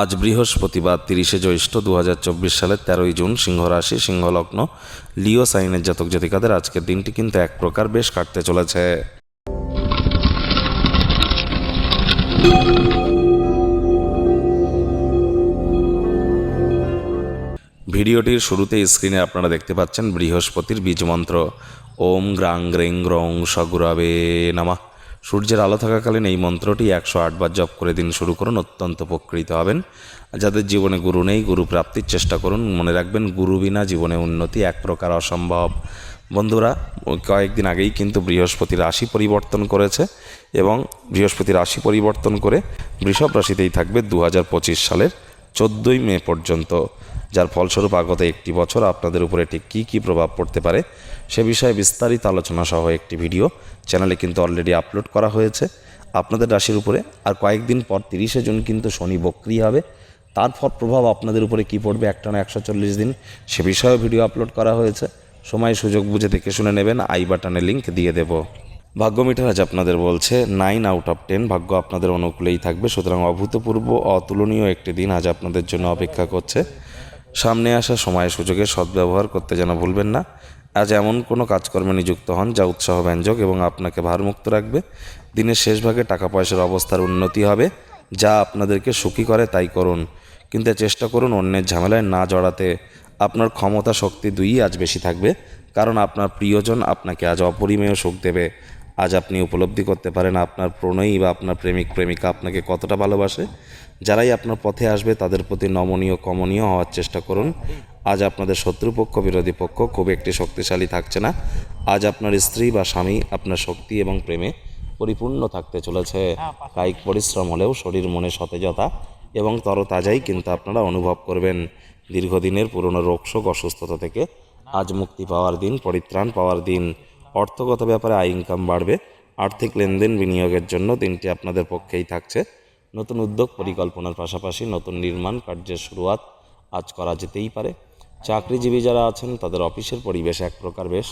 আজ বৃহস্পতিবার, তিরিশে জ্যৈষ্ঠ দু হাজার চব্বিশ সালের তেরোই জুন সিংহ রাশি সিংহলগ্ন, লিও সাইনের জাতক জাতিকাদের আজকের দিনটি কিন্তু এক প্রকার বেশ কাটতে চলেছে। ভিডিওটির শুরুতে স্ক্রিনে আপনারা দেখতে পাচ্ছেন বৃহস্পতির বীজ মন্ত্র। ওম গ্রাং গ্রেং গ্রং সগুরাবে নামা। সূর্যের আলো থাকাকালীন এই মন্ত্রটি একশো আটবার জপ করে দিন শুরু করুন, অত্যন্ত উপকৃত হবেন। যাদের জীবনে গুরু নেই, গুরু প্রাপ্তির চেষ্টা করুন। মনে রাখবেন, গুরু বিনা জীবনে উন্নতি এক প্রকার অসম্ভব। বন্ধুরা, কয়েকদিন আগেই কিন্তু বৃহস্পতি রাশি পরিবর্তন করেছে এবং বৃহস্পতি রাশি পরিবর্তন করে বৃষভ রাশিতেই থাকবে দু হাজার পঁচিশ সালের চোদ্দোই মে পর্যন্ত। যার ফলস্বরূপ আগত একটি বছর আপনাদের উপরে ঠিক কী কী প্রভাব পড়তে পারে সে বিষয়ে বিস্তারিত আলোচনা সহ একটি ভিডিও চ্যানেলে কিন্তু অলরেডি আপলোড করা হয়েছে। আপনাদের রাশির উপরে আর কয়েকদিন পর তিরিশে জুন কিন্তু শনি বক্রি হবে। তারপর প্রভাব আপনাদের উপরে কী পড়বে একটানা একশো চল্লিশ দিন সে বিষয়েও ভিডিও আপলোড করা হয়েছে। সময় সুযোগ বুঝে দেখে শুনে নেবেন, আই বাটনে লিঙ্ক দিয়ে দেব। ভাগ্য মিটার আজ আপনাদের বলছে নাইন আউট অফ টেন ভাগ্য আপনাদের অনুকূলেই থাকবে। সুতরাং অভূতপূর্ব, অতুলনীয় একটি দিন আজ আপনাদের জন্য অপেক্ষা করছে। সামনে আসা সময় সুযোগে সদ্ব্যবহার করতে যেন ভুলবেন না। আজ এমন কোনো কাজকর্মে নিযুক্ত হন যা উৎসাহ ব্যঞ্জক এবং আপনাকে ভারমুক্ত রাখবে। দিনের শেষ ভাগে টাকা পয়সার অবস্থার উন্নতি হবে, যা আপনাদেরকে সুখী করে তাই করুন। কিন্তু চেষ্টা করুন অন্যের ঝামেলায় না জড়াতে। আপনার ক্ষমতা শক্তি দুইই আজ বেশি থাকবে, কারণ আপনার প্রিয়জন আপনাকে আজ অপরিমেয় সুখ দেবে। আজ আপনি উপলব্ধি করতে পারেন আপনার প্রণয়ী বা আপনার প্রেমিক প্রেমিকা আপনাকে কতটা ভালোবাসে। যারাই আপনার পথে আসবে তাদের প্রতি নমনীয় কমনীয় হওয়ার চেষ্টা করুন। আজ আপনাদের শত্রুপক্ষ বিরোধী পক্ষ খুব একটি শক্তিশালী থাকছে না। আজ আপনার স্ত্রী বা স্বামী আপনার শক্তি এবং প্রেমে পরিপূর্ণ থাকতে চলেছে। কায়িক পরিশ্রম হলেও শরীর মনে সতেজতা এবং তরতাজাই কিন্তু আপনারা অনুভব করবেন। দীর্ঘদিনের পুরনো রোগশোক অসুস্থতা থেকে আজ মুক্তি পাওয়ার দিন পরিত্রাণ পাওয়ার দিন। অর্থগত ব্যাপারে আয় ইনকাম বাড়বে, আর্থিক লেনদেন বিনিয়োগের জন্য দিনটি আপনাদের পক্ষেই থাকছে। নতুন উদ্যোগ পরিকল্পনার পাশাপাশি নতুন নির্মাণ কার্যের শুরুয়াত আজ করা যেতেই পারে। চাকরিজীবী যারা আছেন, তাদের অফিসের পরিবেশ এক প্রকার বেশ।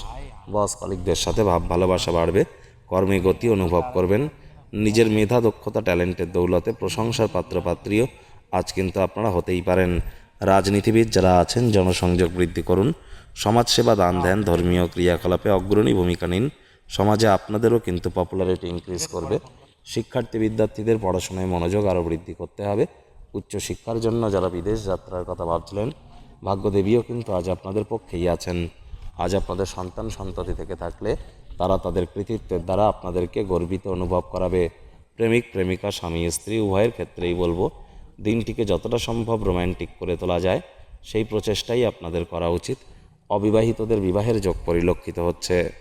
বস কলিকদের সাথে ভাব ভালোবাসা বাড়বে, কর্মে গতি অনুভব করবেন। নিজের মেধা, দক্ষতা, ট্যালেন্টের দৌলতে প্রশংসার পাত্রপাত্রীও আজ কিন্তু আপনারা হতেই পারেন। রাজনীতিবিদ যারা আছেন, জনসংযোগ বৃদ্ধি করুন। সমাজসেবা দান দেন ধর্মীয় ক্রিয়াকলাপে অগ্রণী ভূমিকা নিন। সমাজে আপনাদেরও কিন্তু পপুলারিটি ইনক্রিজ করবে। শিক্ষার্থী বিদ্যার্থীদের পড়াশোনায় মনোযোগ আরও বৃদ্ধি করতে হবে। উচ্চশিক্ষার জন্য যারা বিদেশ যাত্রার কথা ভাবছিলেন ভাগ্যদেবীও কিন্তু আজ আপনাদের পক্ষেই আছেন। আজ আপনাদের সন্তান সন্ততি থেকে থাকলে তারা তাদের কৃতিত্বের দ্বারা আপনাদেরকে গর্বিত অনুভব করাবে। প্রেমিক প্রেমিকা স্বামী স্ত্রী উভয়ের ক্ষেত্রেই বলব দিনটিকে যতটা সম্ভব রোম্যান্টিক করে তোলা যায় সেই প্রচেষ্টাই আপনাদের করা উচিত। অবিবাহিতদের বিবাহের যোগ পরিলক্ষিত হচ্ছে।